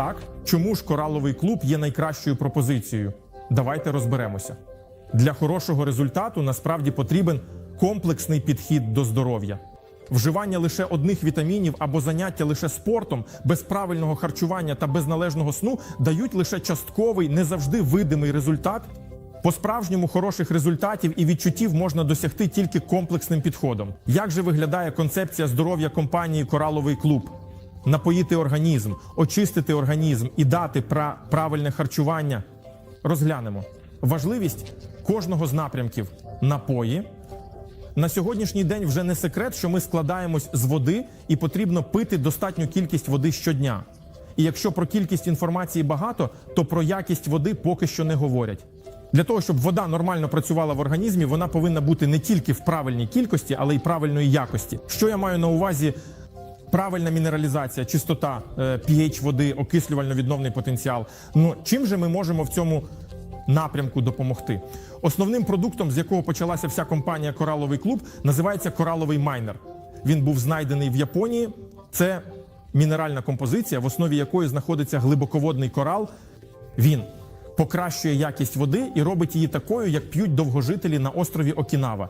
Так, чому ж кораловий клуб є найкращою пропозицією? Давайте розберемося. Для хорошого результату насправді потрібен комплексний підхід до здоров'я. Вживання лише одних вітамінів або заняття лише спортом, без правильного харчування та без належного сну дають лише частковий, не завжди видимий результат. По справжньому хороших результатів і відчуттів можна досягти тільки комплексним підходом. Як же виглядає концепція здоров'я компанії Кораловий клуб? Напоїти організм, очистити організм і дати пра- правильне харчування. Розглянемо важливість кожного з напрямків напої. На сьогоднішній день вже не секрет, що ми складаємось з води і потрібно пити достатню кількість води щодня. І якщо про кількість інформації багато, то про якість води поки що не говорять. Для того, щоб вода нормально працювала в організмі, вона повинна бути не тільки в правильній кількості, але й правильної якості. Що я маю на увазі? Правильна мінералізація, чистота, е, pH води, окислювально-відновний потенціал. Ну чим же ми можемо в цьому напрямку допомогти? Основним продуктом, з якого почалася вся компанія Кораловий клуб, називається кораловий майнер. Він був знайдений в Японії. Це мінеральна композиція, в основі якої знаходиться глибоководний корал. Він покращує якість води і робить її такою, як п'ють довгожителі на острові Окінава.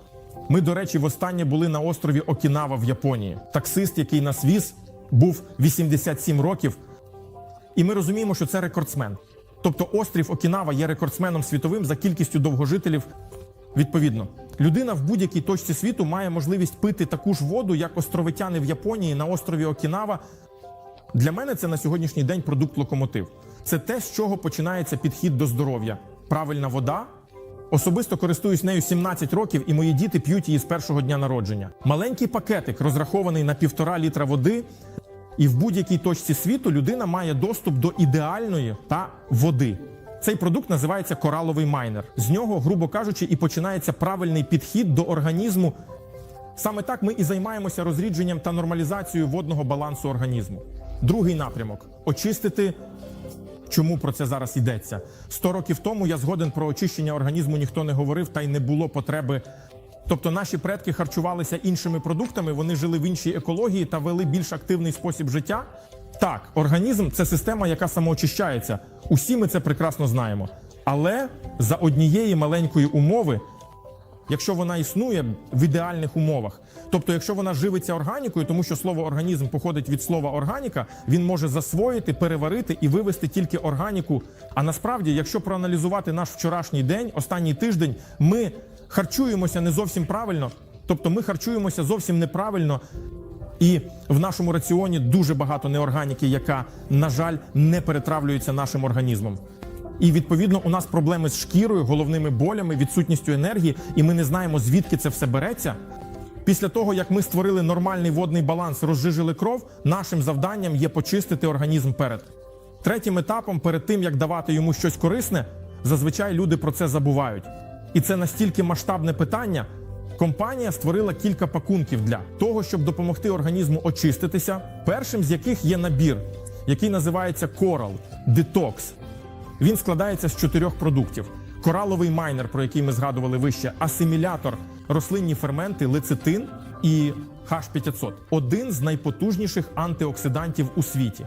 Ми, до речі, востаннє були на острові Окінава в Японії. Таксист, який нас віз, був 87 років, і ми розуміємо, що це рекордсмен. Тобто острів Окінава є рекордсменом світовим за кількістю довгожителів. Відповідно, людина в будь-якій точці світу має можливість пити таку ж воду, як островитяни в Японії на острові Окінава. Для мене це на сьогоднішній день продукт локомотив. Це те, з чого починається підхід до здоров'я. Правильна вода. Особисто користуюсь нею 17 років, і мої діти п'ють її з першого дня народження. Маленький пакетик, розрахований на півтора літра води, і в будь-якій точці світу людина має доступ до ідеальної та води. Цей продукт називається кораловий майнер. З нього, грубо кажучи, і починається правильний підхід до організму. Саме так ми і займаємося розрідженням та нормалізацією водного балансу організму. Другий напрямок очистити. Чому про це зараз йдеться? Сто років тому я згоден про очищення організму ніхто не говорив, та й не було потреби. Тобто наші предки харчувалися іншими продуктами, вони жили в іншій екології та вели більш активний спосіб життя. Так, організм це система, яка самоочищається. Усі ми це прекрасно знаємо. Але за однієї маленької умови, якщо вона існує в ідеальних умовах. Тобто, якщо вона живиться органікою, тому що слово організм походить від слова органіка, він може засвоїти, переварити і вивести тільки органіку. А насправді, якщо проаналізувати наш вчорашній день, останній тиждень, ми харчуємося не зовсім правильно, тобто ми харчуємося зовсім неправильно. І в нашому раціоні дуже багато неорганіки, яка, на жаль, не перетравлюється нашим організмом. І відповідно у нас проблеми з шкірою, головними болями, відсутністю енергії, і ми не знаємо, звідки це все береться. Після того, як ми створили нормальний водний баланс, розжижили кров, нашим завданням є почистити організм перед. Третім етапом, перед тим як давати йому щось корисне, зазвичай люди про це забувають. І це настільки масштабне питання. Компанія створила кілька пакунків для того, щоб допомогти організму очиститися. Першим з яких є набір, який називається Coral Detox. Він складається з чотирьох продуктів: кораловий майнер, про який ми згадували вище, асимілятор, рослинні ферменти, лецитин і H500 – один з найпотужніших антиоксидантів у світі.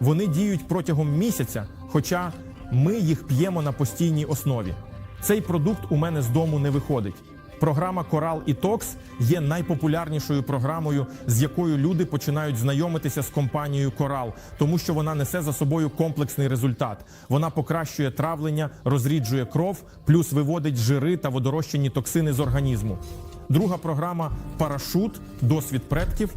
Вони діють протягом місяця, хоча ми їх п'ємо на постійній основі. Цей продукт у мене з дому не виходить. Програма Coral і Tox є найпопулярнішою програмою, з якою люди починають знайомитися з компанією Coral, тому що вона несе за собою комплексний результат. Вона покращує травлення, розріджує кров, плюс виводить жири та водорозчинні токсини з організму. Друга програма Парашут, досвід предків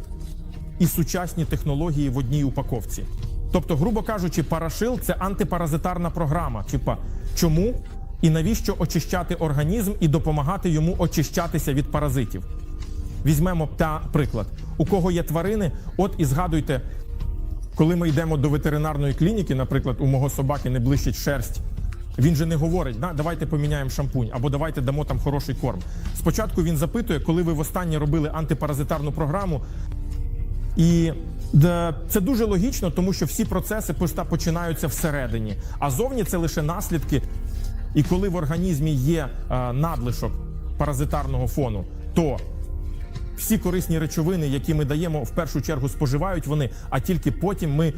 і сучасні технології в одній упаковці. Тобто, грубо кажучи, парашил це антипаразитарна програма. Типа, чому і навіщо очищати організм і допомагати йому очищатися від паразитів? Візьмемо та приклад. У кого є тварини, от і згадуйте, коли ми йдемо до ветеринарної клініки, наприклад, у мого собаки не блищить шерсть. Він же не говорить, «На, давайте поміняємо шампунь або давайте дамо там хороший корм. Спочатку він запитує, коли ви востаннє робили антипаразитарну програму, і це дуже логічно, тому що всі процеси починаються всередині, а зовні це лише наслідки. І коли в організмі є е, надлишок паразитарного фону, то всі корисні речовини, які ми даємо, в першу чергу споживають вони, а тільки потім ми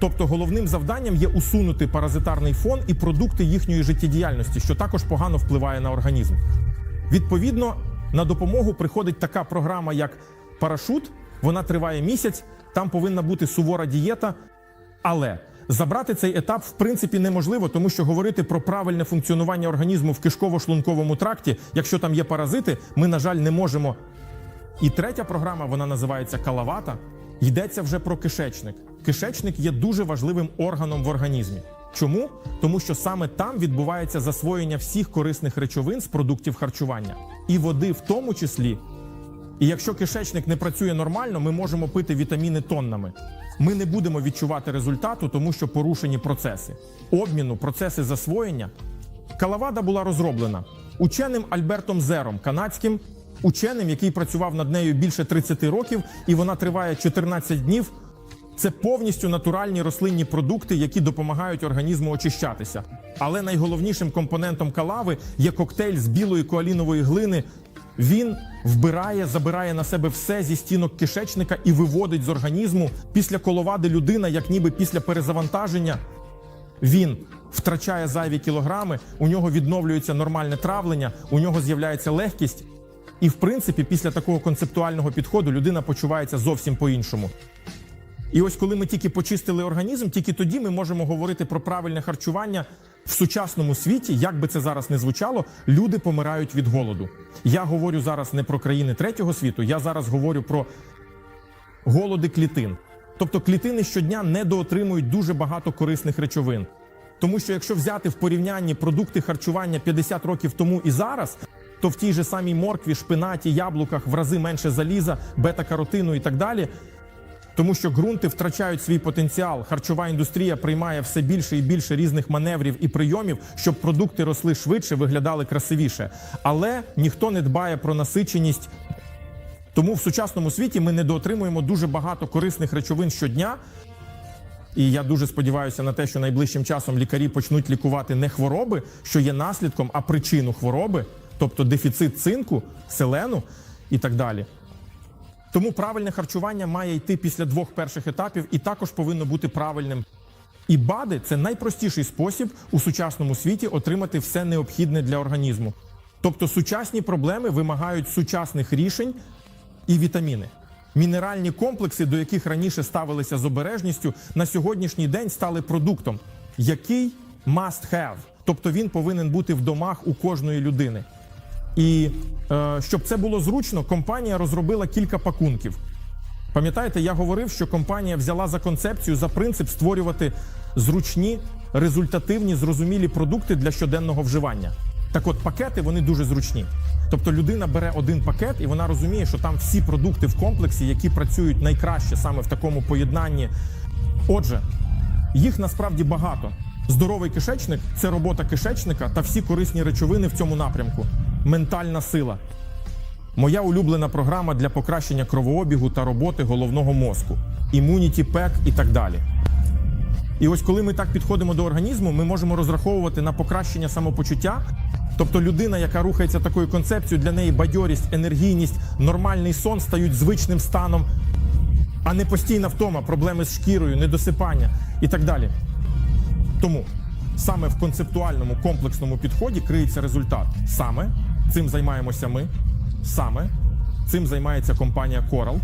Тобто головним завданням є усунути паразитарний фон і продукти їхньої життєдіяльності, що також погано впливає на організм. Відповідно, на допомогу приходить така програма, як парашут. Вона триває місяць, там повинна бути сувора дієта. Але забрати цей етап в принципі неможливо, тому що говорити про правильне функціонування організму в кишково-шлунковому тракті, якщо там є паразити, ми, на жаль, не можемо. І третя програма, вона називається Калавата. Йдеться вже про кишечник. Кишечник є дуже важливим органом в організмі. Чому? Тому що саме там відбувається засвоєння всіх корисних речовин з продуктів харчування і води, в тому числі. І якщо кишечник не працює нормально, ми можемо пити вітаміни тоннами. Ми не будемо відчувати результату, тому що порушені процеси обміну, процеси засвоєння. Калавада була розроблена ученим Альбертом Зером, канадським ученим, який працював над нею більше 30 років, і вона триває 14 днів. Це повністю натуральні рослинні продукти, які допомагають організму очищатися. Але найголовнішим компонентом калави є коктейль з білої коалінової глини. Він вбирає, забирає на себе все зі стінок кишечника і виводить з організму. Після коловади людина, як ніби після перезавантаження, він втрачає зайві кілограми, у нього відновлюється нормальне травлення, у нього з'являється легкість. І, в принципі, після такого концептуального підходу людина почувається зовсім по-іншому. І ось коли ми тільки почистили організм, тільки тоді ми можемо говорити про правильне харчування в сучасному світі, як би це зараз не звучало, люди помирають від голоду. Я говорю зараз не про країни третього світу, я зараз говорю про голоди клітин. Тобто клітини щодня недоотримують дуже багато корисних речовин. Тому що якщо взяти в порівнянні продукти харчування 50 років тому і зараз, то в тій же самій моркві, шпинаті, яблуках в рази менше заліза, бета-каротину і так далі. Тому що ґрунти втрачають свій потенціал. Харчова індустрія приймає все більше і більше різних маневрів і прийомів, щоб продукти росли швидше, виглядали красивіше. Але ніхто не дбає про насиченість. Тому в сучасному світі ми недоотримуємо дуже багато корисних речовин щодня. І я дуже сподіваюся на те, що найближчим часом лікарі почнуть лікувати не хвороби, що є наслідком, а причину хвороби, тобто дефіцит цинку, селену і так далі. Тому правильне харчування має йти після двох перших етапів і також повинно бути правильним. І БАДи це найпростіший спосіб у сучасному світі отримати все необхідне для організму. Тобто сучасні проблеми вимагають сучасних рішень і вітаміни. Мінеральні комплекси, до яких раніше ставилися з обережністю, на сьогоднішній день стали продуктом, який must have. Тобто він повинен бути в домах у кожної людини. І е, щоб це було зручно, компанія розробила кілька пакунків. Пам'ятаєте, я говорив, що компанія взяла за концепцію за принцип створювати зручні, результативні, зрозумілі продукти для щоденного вживання. Так от пакети вони дуже зручні. Тобто людина бере один пакет і вона розуміє, що там всі продукти в комплексі, які працюють найкраще саме в такому поєднанні. Отже, їх насправді багато. Здоровий кишечник це робота кишечника та всі корисні речовини в цьому напрямку. Ментальна сила. Моя улюблена програма для покращення кровообігу та роботи головного мозку, імуніті пек і так далі. І ось коли ми так підходимо до організму, ми можемо розраховувати на покращення самопочуття. Тобто людина, яка рухається такою концепцією, для неї бадьорість, енергійність, нормальний сон стають звичним станом, а не постійна втома, проблеми з шкірою, недосипання і так далі. Тому саме в концептуальному комплексному підході криється результат. Саме цим займаємося ми, саме цим займається компанія Coral.